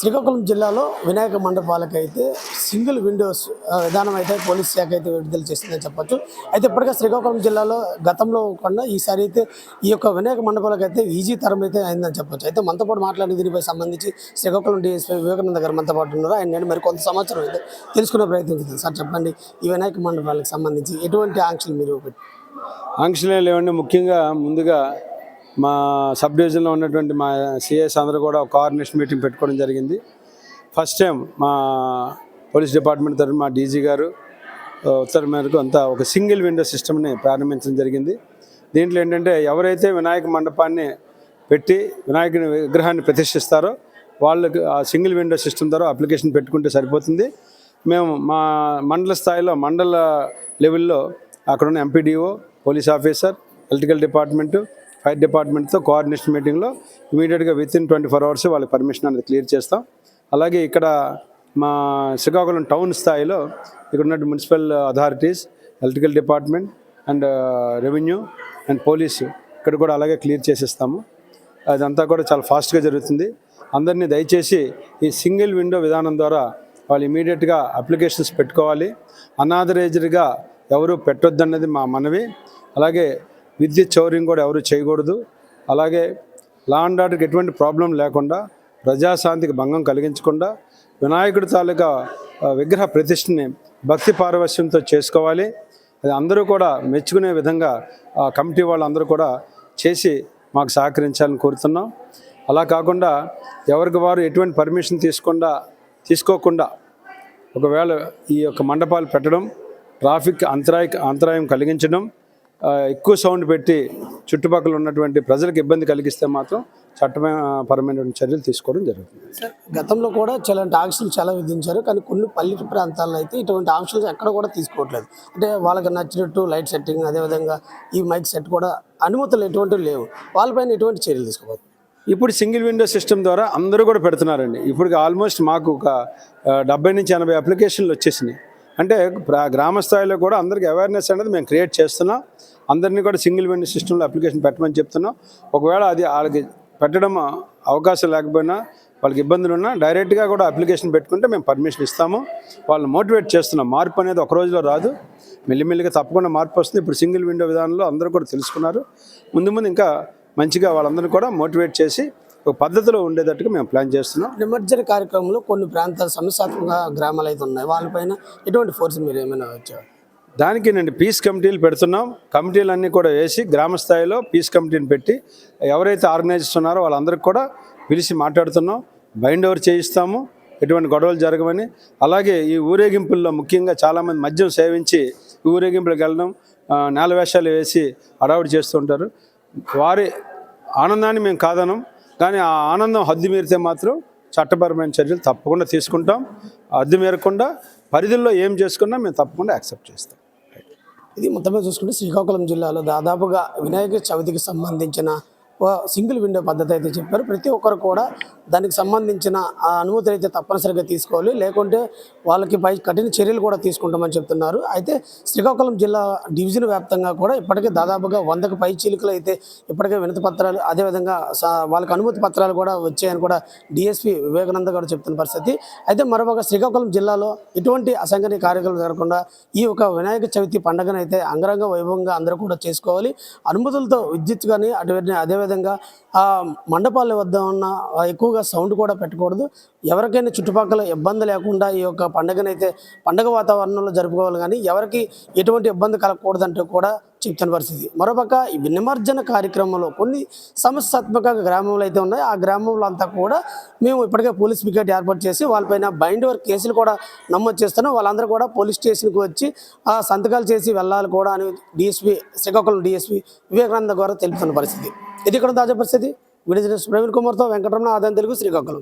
శ్రీకాకుళం జిల్లాలో Vinayaka మండపాలకైతే single Windows విధానం అయితే పోలీస్ శాఖ అయితే విడుదల చేసిందని చెప్పొచ్చు. అయితే ఇప్పటికే శ్రీకాకుళం జిల్లాలో గతంలో కన్నా ఈసారి అయితే ఈ యొక్క వినాయక మండపాలకు అయితే ఈజీ తరం అయితే అయిందని చెప్పొచ్చు. అయితే మనతో పాటు మాట్లాడిన దీనిపై సంబంధించి శ్రీకాకుళం డిఎస్పీ వివేకానంద గారు మనతో పాటు ఉన్నారు. ఆయన నేను మరి కొంత సమాచారం అయితే తెలుసుకునే ప్రయత్నం చేస్తాను సార్ చెప్పండి ఈ వినాయక మండపాలకు సంబంధించి ఎటువంటి ఆంక్షలు మీరు పెట్టి ఆంక్షలు లేవండి. ముఖ్యంగా ముందుగా మా సబ్ డివిజన్లో ఉన్నటువంటి మా సిఎస్ అందరూ కూడా ఒక కోఆర్డినేషన్ మీటింగ్ పెట్టుకోవడం జరిగింది. ఫస్ట్ టైం మా పోలీస్ డిపార్ట్మెంట్ తరఫున మా డీజీ గారు ఉత్తర మేరకు అంతా ఒక సింగిల్ విండో సిస్టమ్ని ప్రారంభించడం జరిగింది. దీంట్లో ఏంటంటే ఎవరైతే వినాయక మండపాన్ని పెట్టి వినాయకుని విగ్రహాన్ని ప్రతిష్ఠిస్తారో వాళ్ళకి ఆ సింగిల్ విండో సిస్టమ్ ద్వారా అప్లికేషన్ పెట్టుకుంటే సరిపోతుంది. మేము మా మండల స్థాయిలో మండల లెవెల్లో అక్కడ ఉన్న MPDO police officer electrical department fire డిపార్ట్మెంట్తో coordination మీటింగ్లో ఇమీడియట్గా with in twenty four hours వాళ్ళకి పర్మిషన్ అనేది క్లియర్ చేస్తాం. అలాగే ఇక్కడ మా శ్రీకాకుళం టౌన్ స్థాయిలో ఇక్కడ ఉన్న municipal authorities electrical department and revenue and police ఇక్కడ కూడా అలాగే క్లియర్ చేసేస్తాము. అదంతా కూడా చాలా ఫాస్ట్గా జరుగుతుంది. అందరినీ దయచేసి ఈ సింగిల్ విండో విధానం ద్వారా వాళ్ళు ఇమీడియట్గా అప్లికేషన్స్ పెట్టుకోవాలి. అనాథరైజ్డ్గా ఎవరు పెట్టొద్దన్నది మా మనవి. అలాగే విద్యుత్ చౌర్యం కూడా ఎవరు చేయకూడదు. అలాగే లా అండ్ ఆర్డర్కి ఎటువంటి ప్రాబ్లం లేకుండా ప్రజాశాంతికి భంగం కలిగించకుండా వినాయకుడి తాలూకా విగ్రహ ప్రతిష్టని భక్తి పారవశ్యంతో చేసుకోవాలి. అది అందరూ కూడా మెచ్చుకునే విధంగా ఆ కమిటీ వాళ్ళందరూ కూడా చేసి మాకు సహకరించాలని కోరుతున్నాం. అలా కాకుండా ఎవరికి వారు ఎటువంటి పర్మిషన్ తీసుకుండా తీసుకోకుండా ఒకవేళ ఈ యొక్క మండపాలు పెట్టడం ట్రాఫిక్ అంతరాయ అంతరాయం కలిగించడం ఎక్కువ సౌండ్ పెట్టి చుట్టుపక్కల ఉన్నటువంటి ప్రజలకు ఇబ్బంది కలిగిస్తే మాత్రం చట్టపరమైనటువంటి చర్యలు తీసుకోవడం జరుగుతుంది. సార్ గతంలో కూడా ఇలాంటి ఆంక్షలు చాలా విధించారు కానీ కొన్ని పల్లెటూరు ప్రాంతాల్లో అయితే ఇటువంటి ఆంక్షలు ఎక్కడ కూడా తీసుకోవట్లేదు. అంటే వాళ్ళకి నచ్చినట్టు లైట్ సెట్టింగ్ అదేవిధంగా ఈ మైక్ సెట్ కూడా అనుమతులు ఎటువంటివి లేవు. వాళ్ళపైన ఎటువంటి చర్యలు తీసుకోవాలి ఇప్పుడు సింగిల్ విండో సిస్టమ్ ద్వారా అందరూ కూడా పెడుతున్నారండి. ఇప్పుడు ఆల్మోస్ట్ మాకు ఒక డెబ్బై నుంచి ఎనభై అప్లికేషన్లు వచ్చేసినాయి. అంటే గ్రామ స్థాయిలో కూడా అందరికి అవేర్నెస్ అనేది మేము క్రియేట్ చేస్తున్నాం. అందరినీ కూడా సింగిల్ విండో సిస్టంలో అప్లికేషన్ పెట్టమని చెప్తున్నాం. ఒకవేళ అది వాళ్ళకి పెట్టడం అవకాశం లేకపోయినా వాళ్ళకి ఇబ్బందులు ఉన్నా డైరెక్ట్గా కూడా అప్లికేషన్ పెట్టుకుంటే మేము పర్మిషన్ ఇస్తాము. వాళ్ళని మోటివేట్ చేస్తున్నాం. మార్పు అనేది ఒక రోజులో రాదు. మెల్లిమెల్లిగా తప్పకుండా మార్పు వస్తుంది. ఇప్పుడు సింగిల్ విండో విధానంలో అందరూ కూడా తెలుసుకున్నారు. ముందు ముందు ఇంకా మంచిగా వాళ్ళందరినీ కూడా మోటివేట్ చేసి ఒక పద్ధతిలో ఉండేటట్టుగా మేము ప్లాన్ చేస్తున్నాం. నిమజ్జన కార్యక్రమంలో కొన్ని ప్రాంతాలు సమస్యాత్మక గ్రామాలు అయితే ఉన్నాయి. వాళ్ళపైన ఎటువంటి ఫోర్స్ మీరు ఏమైనా వచ్చారు దానికి నేను పీస్ కమిటీలు పెడుతున్నాం. కమిటీలన్నీ కూడా వేసి గ్రామ స్థాయిలో పీస్ కమిటీని పెట్టి ఎవరైతే ఆర్గనైజర్స్ ఉన్నారో వాళ్ళందరికీ కూడా పిలిచి మాట్లాడుతున్నాం. బైండ్ ఓవర్ చేయిస్తాము. ఎటువంటి గొడవలు జరగవని. అలాగే ఈ ఊరేగింపుల్లో ముఖ్యంగా చాలామంది మద్యం సేవించి ఊరేగింపులకు వెళ్ళడం నేల వేషాలు వేసి అడావుడి చేస్తుంటారు వారి ఆనందాన్ని మేము కాదనం. కానీ ఆ ఆనందం హద్దు మీరితే మాత్రం చట్టపరమైన చర్యలు తప్పకుండా తీసుకుంటాం. హద్దు మీరకుండా పరిధుల్లో ఏం చేసుకున్నా మేము తప్పకుండా యాక్సెప్ట్ చేస్తాం. ఇది మొత్తమే చూసుకుంటే శ్రీకాకుళం జిల్లాలో దాదాపుగా వినాయక చవితికి సంబంధించిన సింగిల్ విండో పద్ధతి అయితే చెప్పారు. ప్రతి ఒక్కరు కూడా దానికి సంబంధించిన ఆ అనుమతులు అయితే తప్పనిసరిగా తీసుకోవాలి. లేకుంటే వాళ్ళకి పై కఠిన చర్యలు కూడా తీసుకుంటామని చెప్తున్నారు. అయితే శ్రీకాకుళం జిల్లా డివిజన్ వ్యాప్తంగా కూడా ఇప్పటికే దాదాపుగా వందకు పై చీలికలు అయితే ఇప్పటికే వినతి పత్రాలు అదేవిధంగా స- వాళ్ళకి అనుమతి పత్రాలు కూడా వచ్చాయని కూడా డిఎస్పి వివేకానంద గారు చెప్తున్న పరిస్థితి. అయితే మరొక శ్రీకాకుళం జిల్లాలో ఎటువంటి అసంఘటిత కార్యక్రమాలు జరగకుండా ఈ ఒక వినాయక చవితి పండుగను అయితే అంగరంగ వైభవంగా అందరూ కూడా చేసుకోవాలి. అనుమతులతో విద్యుత్ కానీ అటువంటి అదేవిధంగా ఆ మండపాల వద్ద ఉన్న ఎక్కువగా సౌండ్ కూడా పెట్టకూడదు. ఎవరికైనా చుట్టుపక్కల ఇబ్బంది లేకుండా ఈ యొక్క పండుగనైతే పండగ వాతావరణంలో జరుపుకోవాలి కానీ ఎవరికి ఎటువంటి ఇబ్బంది కలగకూడదంటే కూడా చెప్తున్న పరిస్థితి. మరోపక్క ఈ నిమజ్జన కార్యక్రమంలో కొన్ని సమస్యాత్మక గ్రామంలో అయితే ఉన్నాయి. ఆ గ్రామంలో అంతా కూడా మేము ఇప్పటికే పోలీస్ పికెట్ ఏర్పాటు చేసి వాళ్ళపైన బైండ్ వర్క్ కేసులు కూడా నమోదు చేస్తున్నాం. వాళ్ళందరూ కూడా పోలీస్ స్టేషన్కి వచ్చి ఆ సంతకాలు చేసి వెళ్ళాలి కూడా అని డిఎస్పీ శ్రీకాకుళం డిఎస్పీ వివేకానంద గారు తెలుపుతున్న పరిస్థితి. ఇది ఇక్కడ తాజా పరిస్థితి. విడిజినెస్ ప్రవీణ్ కుమార్తో వెంకటరమణ ఆదాయం తెలుగు శ్రీకాకుళం.